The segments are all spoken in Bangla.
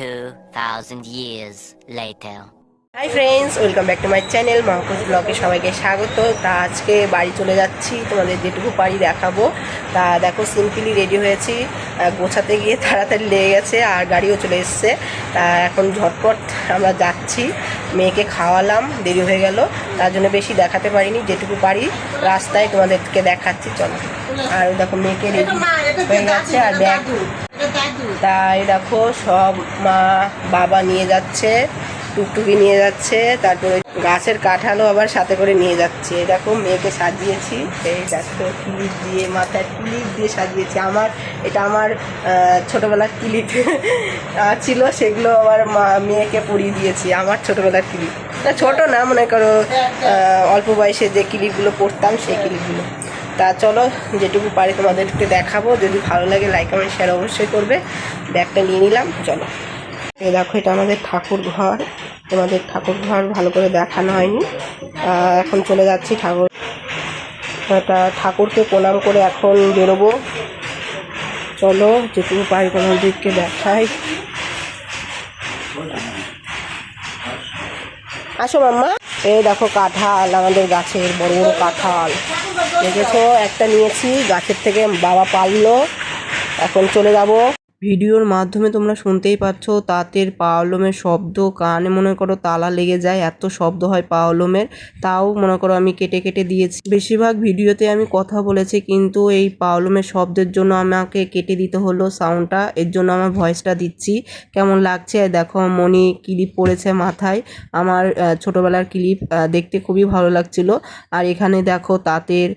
2,000 years later. Hi friends welcome back to my channel Mahfuz ব্লগে সবাইকে স্বাগত। তা আজকে বাড়ি চলে যাচ্ছি তোমাদের যেটুকু পারি দেখাবো। তা দেখো সিম্পলি রেডি হয়েছি। গোছাতে গিয়ে তাড়াতাড়ি লেগে গেছে আর গাড়িও চলে এসছে। তা এখন ঝটপট আমরা যাচ্ছি মেয়েকে খাওয়ালাম দেরি হয়ে গেল। তার জন্য বেশি দেখাতে পারিনি যেটুকু পারি রাস্তায় তোমাদেরকে দেখাচ্ছি চলো। আর দেখো মেয়েকে রেডি হয়ে গেছে আর ব্যাগ তাই দেখো সব মা বাবা নিয়ে যাচ্ছে, টুকটুকি নিয়ে যাচ্ছে, তারপরে গাছের কাঁঠালও আবার সাথে করে নিয়ে যাচ্ছে। দেখো মেয়েকে সাজিয়েছি, এই দেখো ক্লিপ দিয়ে, মাথায় ক্লিপ দিয়ে সাজিয়েছি। আমার, এটা আমার ছোটোবেলার ছোটবেলার ক্লিপ ছিল, সেগুলো আবার মা, মেয়েকে পরিয়ে দিয়েছি, আমার ছোটোবেলার ক্লিপ না ছোট না, মনে করো অল্প বয়সে যে ক্লিপগুলো পড়তাম সেই ক্লিপগুলো তা চলো, যেটুকু পারি তোমাদেরকে দেখাবো। যদি ভালো লাগে লাইক কমেন্ট শেয়ার অবশ্যই করবে। ব্যাগটা নিয়ে নিলাম, চলো। এই দেখো, এটা আমাদের ঠাকুর ঘর। তোমাদের ঠাকুর ঘর ভালো করে দেখানো হয়নি। এখন চলে যাচ্ছি ঠাকুর। এটা ঠাকুরকে প্রণাম করে এখন বেরোবো। চলো, যেটুকু পারি তোমাদেরকে দেখাই। আসো মাম্মা। এই দেখো, কাঁঠাল, আমাদের গাছের বড় বড় কাঁঠাল। দেখেছ একটা নিয়েছি গাছের থেকে বাবা পারল এখন চলে যাব। ভিডিওর মাধ্যমে তোমরা শুনতেই পাচ্ছ, তাঁতের পাওলমের শব্দ, কানে মনে করো তালা লেগে যায়, এত শব্দ হয় পাওলমের, তাও মনে করো আমি কেটে কেটে দিয়েছি। বেশিরভাগ ভিডিওতে আমি কথা বলেছি, কিন্তু এই পাওলমের শব্দের জন্য আমাকে কেটে দিতে হলো সাউন্ডটা এর জন্য আমার ভয়েসটা দিচ্ছি। কেমন লাগছে? দেখো মনি ক্লিপ পড়েছে মাথায়, আমার ছোটবেলার ক্লিপ দেখতে খুবই ভালো লাগছিল। আর এখানে দেখো, তাঁতের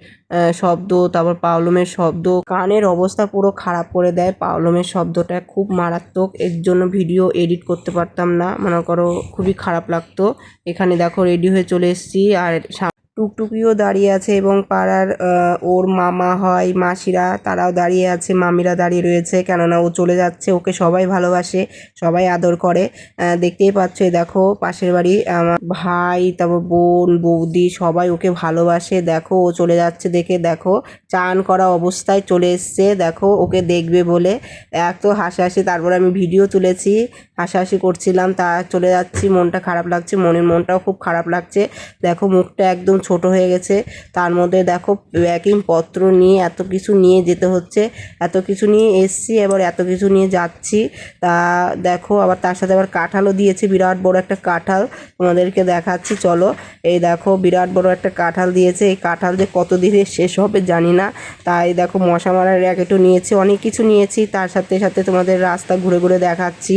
শব্দ, তারপর পাওলমের শব্দ। কানের অবস্থা পুরো খারাপ করে দেয় পাওলমের শব্দটা, খুব মারাত্মক। এর জন্য ভিডিও এডিট করতে পারতাম না, মনে করো খুবই খারাপ লাগতো। এখানে দেখো রেডি হয়ে চলে এসেছি, আর টুকটুকিও দাঁড়িয়ে আছে এবং পাড়ার ওর মামা হয়, মাসিরা, তারাও দাঁড়িয়ে আছে, মামিরা দাঁড়িয়ে রয়েছে, কেননা ও চলে যাচ্ছে, ওকে সবাই ভালোবাসে, সবাই আদর করে। দেখতেই পাচ্ছ দেখো, পাশের বাড়ি আমার ভাই, তারপর বোন, বৌদি, সবাই ওকে ভালোবাসে। দেখো, ও চলে যাচ্ছে দেখে, দেখো, চান করা অবস্থায় চলে এসছে, দেখো, ওকে দেখবে বলে। এত হাসাহাসি, তারপরে আমি ভিডিও তুলেছি, হাসাহাসি করছিলাম, তা চলে যাচ্ছি, মনটা খারাপ লাগছে, মনের মনটাও খুব খারাপ লাগছে। দেখো, মুখটা একদম ছোট হয়ে গেছে। তার মধ্যে দেখো প্যাকিং পত্র নিয়ে এত কিছু নিয়ে যেতে হচ্ছে। এত কিছু নিয়ে এসছি, এবার এত কিছু নিয়ে যাচ্ছি। তা দেখো আবার তার সাথে আবার কাঁঠালও দিয়েছে, বিরাট বড় একটা কাঁঠাল। তোমাদেরকে দেখাচ্ছি, চলো। এই দেখো বিরাট বড় একটা কাঁঠাল দিয়েছে। এই কাঁঠাল যে কত দিনে শেষ হবে জানি না। তাই দেখো মশা মারার র্যাকেটও নিয়েছি, অনেক কিছু নিয়েছি। তার সাথে সাথে তোমাদের রাস্তা ঘুরে ঘুরে দেখাচ্ছি।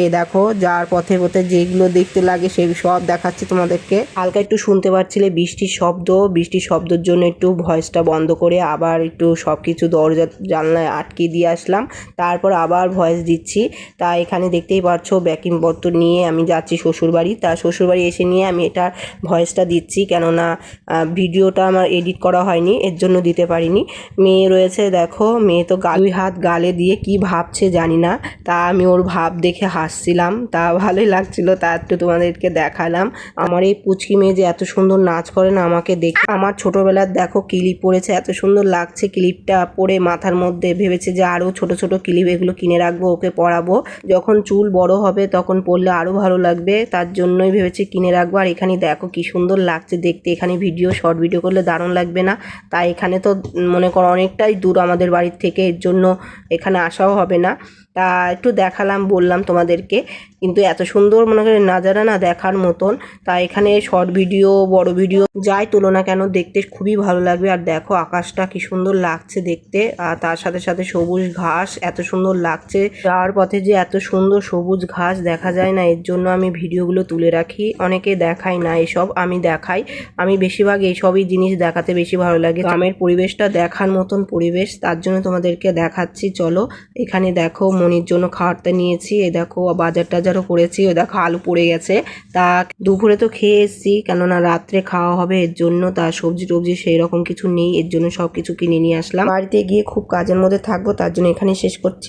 এই দেখো যার পথে পথে যেগুলো দেখতে লাগে সেই সব দেখাচ্ছি তোমাদেরকে। হালকা একটু শুনতে পাচ্ছিলে বৃষ্টির শব্দ, বৃষ্টির শব্দের জন্য একটু ভয়েসটা বন্ধ করে আবার একটু সব কিছু দরজা, জানলায় আটকে দিয়ে আসলাম। তারপর আবার ভয়েস দিচ্ছি। তা এখানে দেখতেই পাচ্ছ ব্যাকিং পত্র নিয়ে আমি যাচ্ছি শ্বশুরবাড়ি। তা শ্বশুরবাড়ি এসে নিয়ে আমি এটা ভয়েসটা দিচ্ছি কেননা ভিডিওটা আমার এডিট করা হয়নি, এর জন্য দিতে পারিনি। মেয়ে রয়েছে দেখো, মেয়ে তো দুই হাত গালে দিয়ে কি ভাবছে জানি না। তা আমি ওর ভাব দেখে হাসছিলাম। তা ভালোই লাগছিল, তা একটু তোমাদেরকে দেখালাম। আমার এই পুচকি মেয়ে যে এত সুন্দর নাচ করে না আমাকে দেখে, আমার ছোটবেলার দেখো ক্লিপ পরেছে এত সুন্দর লাগছে ক্লিপটা পরে মাথার মধ্যে ভেবেছে যে আরও ছোট ছোট ক্লিপ এগুলো কিনে রাখব, ওকে পরাবো যখন চুল বড় হবে তখন পরলে আরও ভালো লাগবে, তার জন্যই ভেবেছি কিনে রাখব। আর এখানে দেখো কি সুন্দর লাগছে দেখতে, এখানে ভিডিও, শর্ট ভিডিও করলে দারুণ লাগবে না? তাই এখানে তো মনে করো অনেকটাই দূর আমাদের বাড়ির থেকে, এর জন্য এখানে আসাও হবে না। তা একটু দেখালাম, বললাম তোমাদেরকে। কিন্তু এত সুন্দর মনে করেন নাজারা না দেখার মতন। তা এখানে শর্ট ভিডিও বড় ভিডিও যাই তুলো না কেন, দেখতে খুবই ভালো লাগবে। আর দেখো আকাশটা কি সুন্দর লাগছে দেখতে। আর তার সাথে সাথে সবুজ ঘাস, এত সুন্দর লাগছে। যাওয়ার পথে যে এত সুন্দর সবুজ ঘাস দেখা যায় না, এর জন্য আমি ভিডিওগুলো তুলে রাখি। অনেকে দেখাই না এসব, আমি দেখাই। আমি বেশিরভাগ এইসবই জিনিস দেখাতে বেশি ভালো লাগে। গ্রামের পরিবেশটা দেখার মতন পরিবেশ, তার জন্য তোমাদেরকে দেখাচ্ছি। চলো, এখানে দেখো মনির জন্য খাওয়ারটা নিয়েছি। এ দেখো, বাজার টাজারও করেছি। ও দেখো, আলু পড়ে গেছে। তা দুপুরে তো খেয়ে এসছি, কেননা রাত্রে খাওয়া হবে, এর জন্য তা সবজি টবজি সেই রকম কিছু নেই, এর জন্য সব কিছু কিনে নিয়ে আসলাম। বাড়িতে গিয়ে খুব কাজের মধ্যে থাকব, তার জন্য এখানে শেষ করছি।